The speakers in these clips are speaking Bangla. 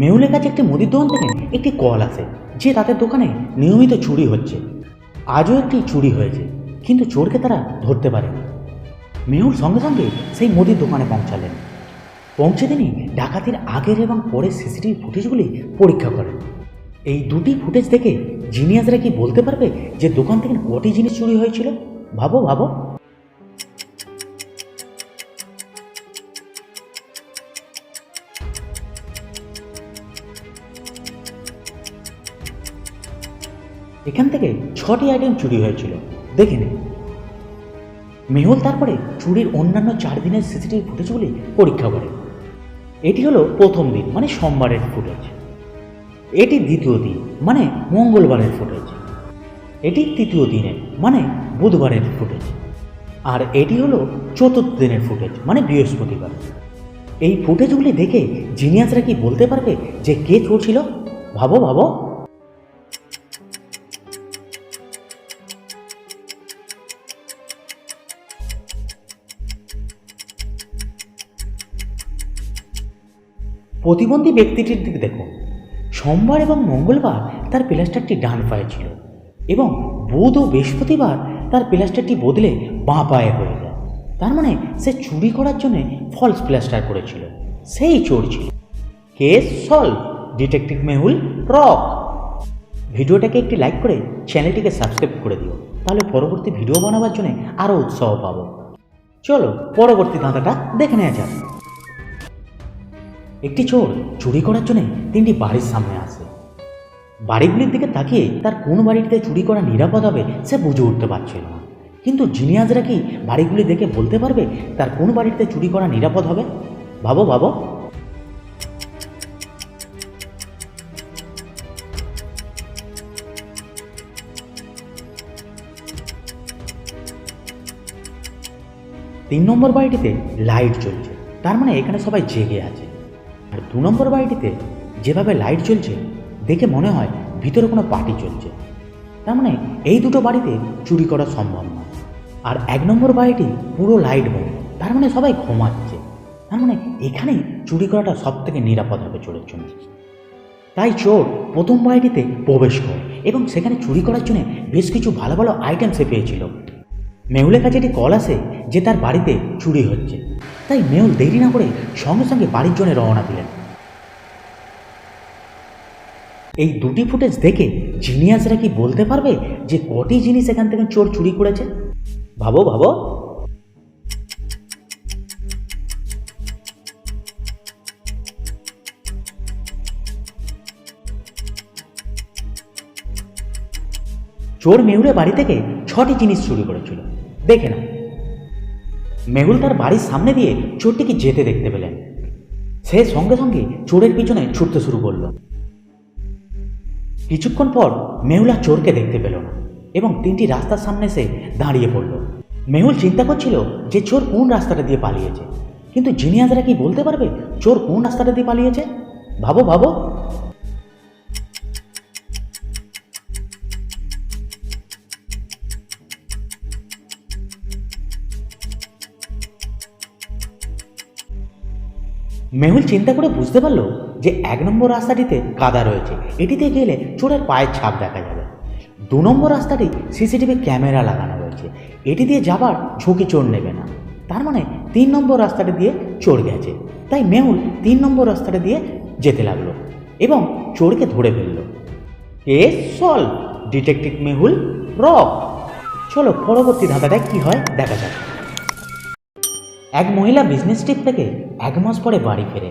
মেহুলের কাছে একটি মুদির দোকান থেকে একটি কল আসে, যে তাদের দোকানে নিয়মিত চুরি হচ্ছে। আজও একটি চুরি হয়েছে, কিন্তু চোরকে তারা ধরতে পারেনি। মেহুল সঙ্গে সঙ্গে সেই মুদির দোকানে পৌঁছালেন। পৌঁছে তিনি ডাকাতির আগের এবং পরের সিসিটিভি ফুটেজগুলি পরীক্ষা করেন। এই দুটি ফুটেজ দেখে জিনিয়াসরা কি বলতে পারবে যে দোকান থেকে কটি জিনিস চুরি হয়েছিল? ভাবো ভাবো। এখান থেকে ছটি আইটেম চুরি হয়েছিল। দেখে নিন মেহুল তারপরে চুরির অন্যান্য চার দিনের সিসিটিভি ফুটেজগুলি পরীক্ষা করে। এটি হলো প্রথম দিন মানে সোমবারের ফুটেজ। এটি দ্বিতীয় দিন মানে মঙ্গলবারের ফুটেজ। এটি তৃতীয় দিনের মানে বুধবারের ফুটেজ। আর এটি হলো চতুর্থ দিনের ফুটেজ মানে বৃহস্পতিবার। এই ফুটেজগুলি দেখে জিনিয়াসরা কি বলতে পারবে যে কে চোর ছিল? ভাবো ভাবো। প্রতিবন্ধী ব্যক্তিটির দিকে দেখুন সোমবার এবং মঙ্গলবার তার প্লাস্টারটি ডান পায়ে ছিল এবং বুধ ও বৃহস্পতিবার তার প্লাস্টারটি বদলে বাঁ পায়ে হয়ে যায় তার মানে সে চুরি করার জন্য ফলস প্লাস্টার করেছিল। সেই চোর ছিল। Case solve detective Mehul rock ভিডিওটাকে একটি লাইক করে চ্যানেলটিকে সাবস্ক্রাইব করে দিও। তাহলে পরবর্তী ভিডিও বানাবার জন্য আরও উৎসাহ পাবো। চলো, পরবর্তী ধাঁধাটা দেখে নেওয়া যাক। একটি চোর চুরি করার জন্য তিনটি বাড়ির সামনে আসে। বাড়িগুলির দিকে তাকিয়ে তার কোন বাড়িটিতে চুরি করা নিরাপদ হবে সে বুঝে উঠতে পারছিল না। কিন্তু জিনিয়াজরা কি বাড়িগুলি দেখে বলতে পারবে তার কোন বাড়িতে চুরি করা নিরাপদ হবে? ভাবো ভাবো তিন নম্বর বাড়িটিতে লাইট জ্বলছে। তার মানে এখানে সবাই জেগে আছে। আর দু নম্বর বাড়িটিতে যেভাবে লাইট জ্বলছে, দেখে মনে হয় ভিতরে কোনো পার্টি চলছে। তার মানে এই দুটো বাড়িতে চুরি করা সম্ভব নয়। আর এক নম্বর বাড়িটি পুরো লাইট বন্ধ তার মানে সবাই ঘুমাচ্ছে। তার মানে এখানেই চুরি করাটা সব থেকে নিরাপদ হবে চোরের জন্য। তাই চোর প্রথম বাড়িটিতে প্রবেশ করে এবং সেখানে চুরি করার জন্য বেশ কিছু ভালো ভালো আইটেম সে পেয়েছিল। মেহুলের কাছে একটি কল আসে যে তার বাড়িতে চুরি হচ্ছে। তাই মেহুল দেরি না করে সঙ্গে সঙ্গে বাড়ির জন্য রওনা দিলেন। এই দুটি ফুটেজ দেখে জিনিয়াসরা কি বলতে পারবে যে কটি জিনিস এখান থেকে চোর চুরি করেছে? ভাবো ভাবো। চোর মেহুলের বাড়ি থেকে ছটি জিনিস চুরি করেছিল। দেখে না মেহুল তার বাড়ির সামনে দিয়ে চোরটিকে যেতে দেখতে পেলেন। সে সঙ্গে সঙ্গে চোরের পিছনে ছুটতে শুরু করল। কিছুক্ষণ পর মেহুলা চোরকে দেখতে পেল না এবং তিনটি রাস্তার সামনে এসে দাঁড়িয়ে পড়ল। মেহুল চিন্তা করছিল যে চোর কোন রাস্তাটা দিয়ে পালিয়েছে, কিন্তু জিনিয়াসরা কি বলতে পারবে চোর কোন রাস্তাটা দিয়ে পালিয়েছে? ভাবো ভাবো। মেহুল চিন্তা করে বুঝতে পারল যে এক নম্বর রাস্তাটিতে কাদা রয়েছে। এটিতে গেলে চোরের পায়ের ছাপ দেখা যাবে। দু নম্বর রাস্তাটি সিসিটিভি ক্যামেরা লাগানো রয়েছে। এটি দিয়ে যাবার ঝুঁকি চোর নেবে না। তার মানে তিন নম্বর রাস্তাটা দিয়ে চোর গেছে। তাই মেহুল তিন নম্বর রাস্তাটা দিয়ে যেতে লাগল এবং চোরকে ধরে ফেলল। Case solve detective Mehul, rock. চলো পরবর্তী ধাঁধাটা কি হয় দেখা যাক। এক মহিলা বিজনেস ট্রিপ থেকে এক মাস পরে বাড়ি ফেরে।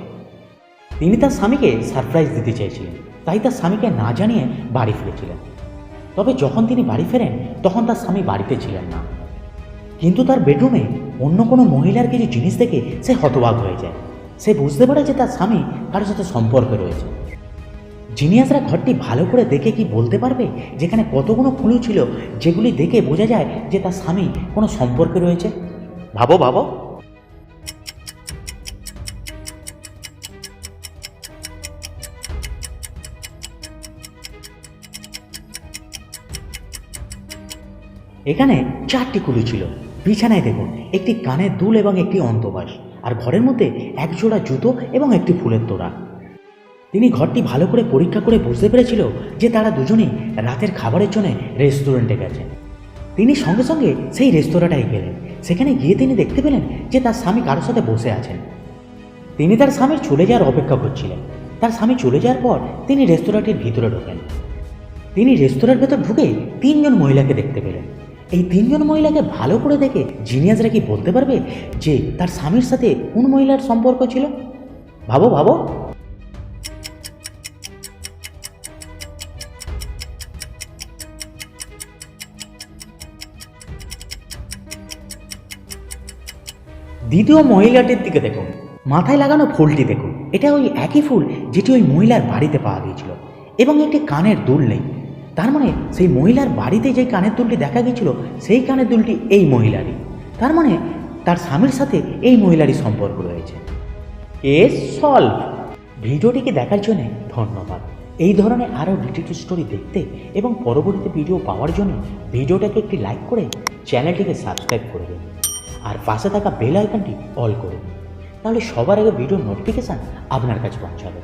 তিনি তার স্বামীকে সারপ্রাইজ দিতে চেয়েছিলেন, তাই তার স্বামীকে না জানিয়ে বাড়ি ফিরেছিলেন। তবে যখন তিনি বাড়ি ফেরেন, তখন তার স্বামী বাড়িতে ছিলেন না। কিন্তু তার বেডরুমে অন্য কোনো মহিলার কিছু জিনিস দেখে সে হতবাক হয়ে যায়। সে বুঝতে পারে যে তার স্বামী কারোর সাথে সম্পর্কে রয়েছে। জিনিয়াসরা ঘরটি ভালো করে দেখে কি বলতে পারবে? যেখানে কতগুলো ক্লু ছিল, যেগুলি দেখে বোঝা যায় যে তার স্বামী কোনো সম্পর্কে রয়েছে। ভাবো ভাবো। এখানে চারটি কুলু ছিল। বিছানায় দেখুন, একটি কানের দুল এবং একটি অন্তবাস। আর ঘরের মধ্যে এক জোড়া জুতো এবং একটি ফুলের তোড়া। তিনি ঘরটি ভালো করে পরীক্ষা করে বুঝতে পেরেছিল যে তারা দুজনেই রাতের খাবারের জন্য রেস্টুরেন্টে গেছেন। তিনি সঙ্গে সঙ্গে সেই রেস্তোরাঁটায় গেলেন। সেখানে গিয়ে তিনি দেখতে পেলেন যে তার স্বামী কারোর সাথে বসে আছেন। তিনি তার স্বামীর চলে যাওয়ার অপেক্ষা করছিলেন। তার স্বামী চলে যাওয়ার পর তিনি রেস্তোরাঁটির ভিতরে ঢোকেন। তিনি রেস্তোরাঁর ভেতর ঢুকে তিনজন মহিলাকে দেখতে পেলেন। এই তিনজন মহিলাকে ভালো করে দেখে জিনিয়াসরা কি বলতে পারবে যে তার স্বামীর সাথে কোন মহিলার সম্পর্ক ছিল? ভাবো ভাবো। দ্বিতীয় মহিলাটির দিকে দেখুন। মাথায় লাগানো ফুলটি দেখুন। এটা ওই একই ফুল যেটি ওই মহিলার বাড়িতে পাওয়া গিয়েছিল এবং একটি কানের দুল নেই। তার মানে সেই মহিলার বাড়িতে যে কানের দুলটি দেখা গিয়েছিল, সেই কানের দুলটি এই মহিলারই। তার মানে তার স্বামীর সাথে এই মহিলারই সম্পর্ক রয়েছে। এস সলভ। ভিডিওটিকে দেখার জন্য ধন্যবাদ। এই ধরনের আরও ডিটেল স্টোরি দেখতে এবং পরবর্তী ভিডিও পাওয়ার জন্য ভিডিওটাকে একটি লাইক করে চ্যানেলটিকে সাবস্ক্রাইব করে দিন। আর পাশে থাকা বেল আইকনটি অল করে দিন। তাহলে সবার আগে ভিডিও নোটিফিকেশান আপনার কাছে পৌঁছাবে।